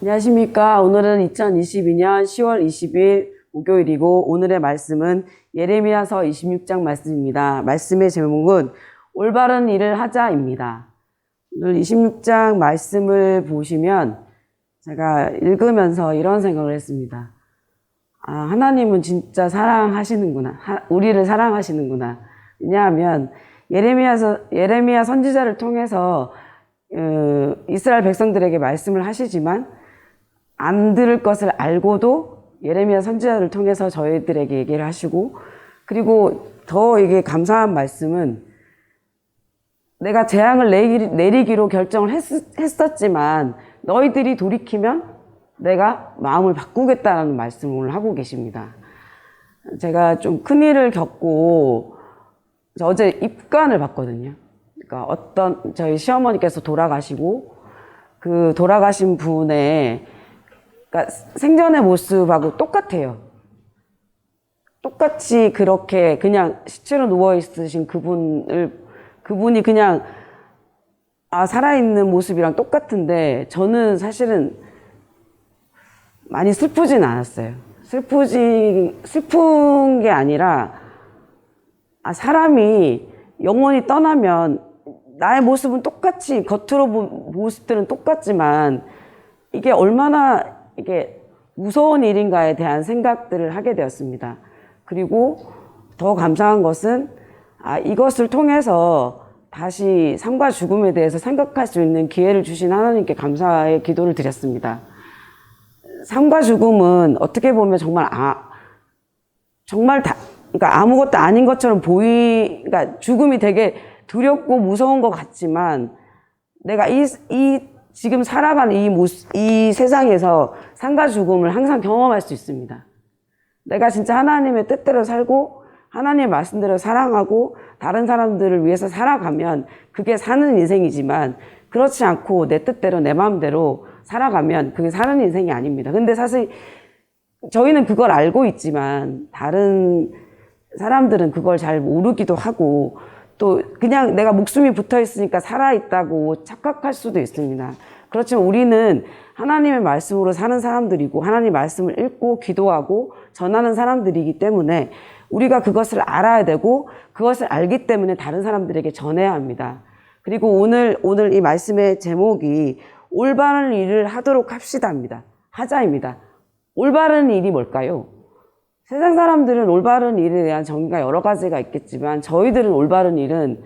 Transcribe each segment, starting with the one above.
안녕하십니까. 오늘은 2022년 10월 20일 목요일이고 오늘의 말씀은 예레미야서 26장 말씀입니다. 말씀의 제목은 올바른 일을 하자입니다. 오늘 26장 말씀을 보시면 제가 읽으면서 이런 생각을 했습니다. 아, 하나님은 진짜 사랑하시는구나. 하- 우리를 사랑하시는구나. 왜냐하면 예레미야서 예레미야 선지자를 통해서 어, 이스라엘 백성들에게 말씀을 하시지만 안 들을 것을 알고도 예레미야 선지자를 통해서 저희들에게 얘기를 하시고 그리고 더 이게 감사한 말씀은 내가 재앙을 내리, 내리기로 결정을 했, 했었지만 너희들이 돌이키면 내가 마음을 바꾸겠다는 말씀을 오늘 하고 계십니다. 제가 좀 큰일을 겪고 저 어제 입관을 봤거든요. 그러니까 어떤 저희 시어머니께서 돌아가시고 그 돌아가신 분의 그러니까 생전의 모습하고 똑같아요. 똑같이 그렇게 그냥 시체로 누워 있으신 그분을 그분이 그냥 아 살아있는 모습이랑 똑같은데 저는 사실은 많이 슬프진 않았어요. 슬프지 슬픈 게 아니라 아 사람이 영원히 떠나면 나의 모습은 똑같이 겉으로 본 모습들은 똑같지만 이게 얼마나 이게 무서운 일인가에 대한 생각들을 하게 되었습니다. 그리고 더 감사한 것은 아, 이것을 통해서 다시 삶과 죽음에 대해서 생각할 수 있는 기회를 주신 하나님께 감사의 기도를 드렸습니다. 삶과 죽음은 어떻게 보면 정말 아, 정말 다, 그러니까 아무것도 아닌 것처럼 보이, 그러니까 죽음이 되게 두렵고 무서운 것 같지만 내가 이, 이 지금 살아가는 이 모습, 이 세상에서 삶과 죽음을 항상 경험할 수 있습니다. 내가 진짜 하나님의 뜻대로 살고 하나님의 말씀대로 사랑하고 다른 사람들을 위해서 살아가면 그게 사는 인생이지만 그렇지 않고 내 뜻대로 내 마음대로 살아가면 그게 사는 인생이 아닙니다. 근데 사실 저희는 그걸 알고 있지만 다른 사람들은 그걸 잘 모르기도 하고 또 그냥 내가 목숨이 붙어 있으니까 살아 있다고 착각할 수도 있습니다. 그렇지만 우리는 하나님의 말씀으로 사는 사람들이고 하나님 말씀을 읽고 기도하고 전하는 사람들이기 때문에 우리가 그것을 알아야 되고 그것을 알기 때문에 다른 사람들에게 전해야 합니다. 그리고 오늘 오늘 이 말씀의 제목이 올바른 일을 하도록 합시다입니다. 하자입니다. 올바른 일이 뭘까요? 세상 사람들은 올바른 일에 대한 정의가 여러 가지가 있겠지만 저희들은 올바른 일은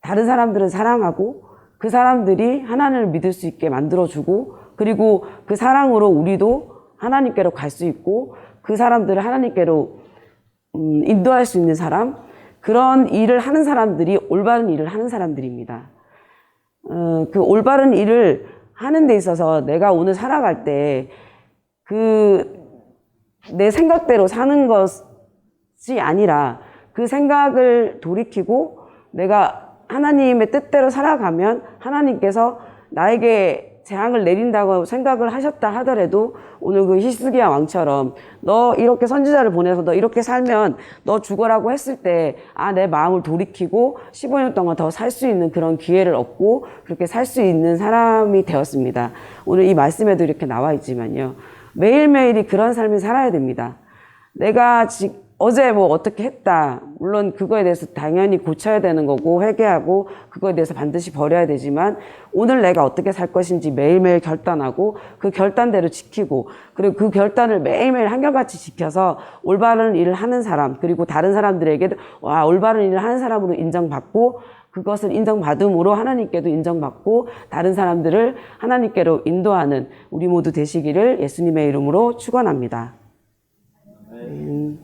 다른 사람들은 사랑하고 그 사람들이 하나님을 믿을 수 있게 만들어주고 그리고 그 사랑으로 우리도 하나님께로 갈 수 있고 그 사람들을 하나님께로 음, 인도할 수 있는 사람 그런 일을 하는 사람들이 올바른 일을 하는 사람들입니다. 어, 그 올바른 일을 하는 데 있어서 내가 오늘 살아갈 때 그 내 생각대로 사는 것이 아니라 그 생각을 돌이키고 내가 하나님의 뜻대로 살아가면 하나님께서 나에게 재앙을 내린다고 생각을 하셨다 하더라도 오늘 그 히스기야 왕처럼 너 이렇게 선지자를 보내서 너 이렇게 살면 너 죽어라고 했을 때 아 내 마음을 돌이키고 15년 동안 더 살 수 있는 그런 기회를 얻고 그렇게 살 수 있는 사람이 되었습니다. 오늘 이 말씀에도 이렇게 나와 있지만요. 매일매일이 그런 삶을 살아야 됩니다. 내가 지, 어제 뭐 어떻게 했다. 물론 그거에 대해서 당연히 고쳐야 되는 거고 회개하고 그거에 대해서 반드시 버려야 되지만 오늘 내가 어떻게 살 것인지 매일매일 결단하고 그 결단대로 지키고 그리고 그 결단을 매일매일 한결같이 지켜서 올바른 일을 하는 사람 그리고 다른 사람들에게도 와 올바른 일을 하는 사람으로 인정받고 그것을 인정받음으로 하나님께도 인정받고 다른 사람들을 하나님께로 인도하는 우리 모두 되시기를 예수님의 이름으로 축원합니다. 음.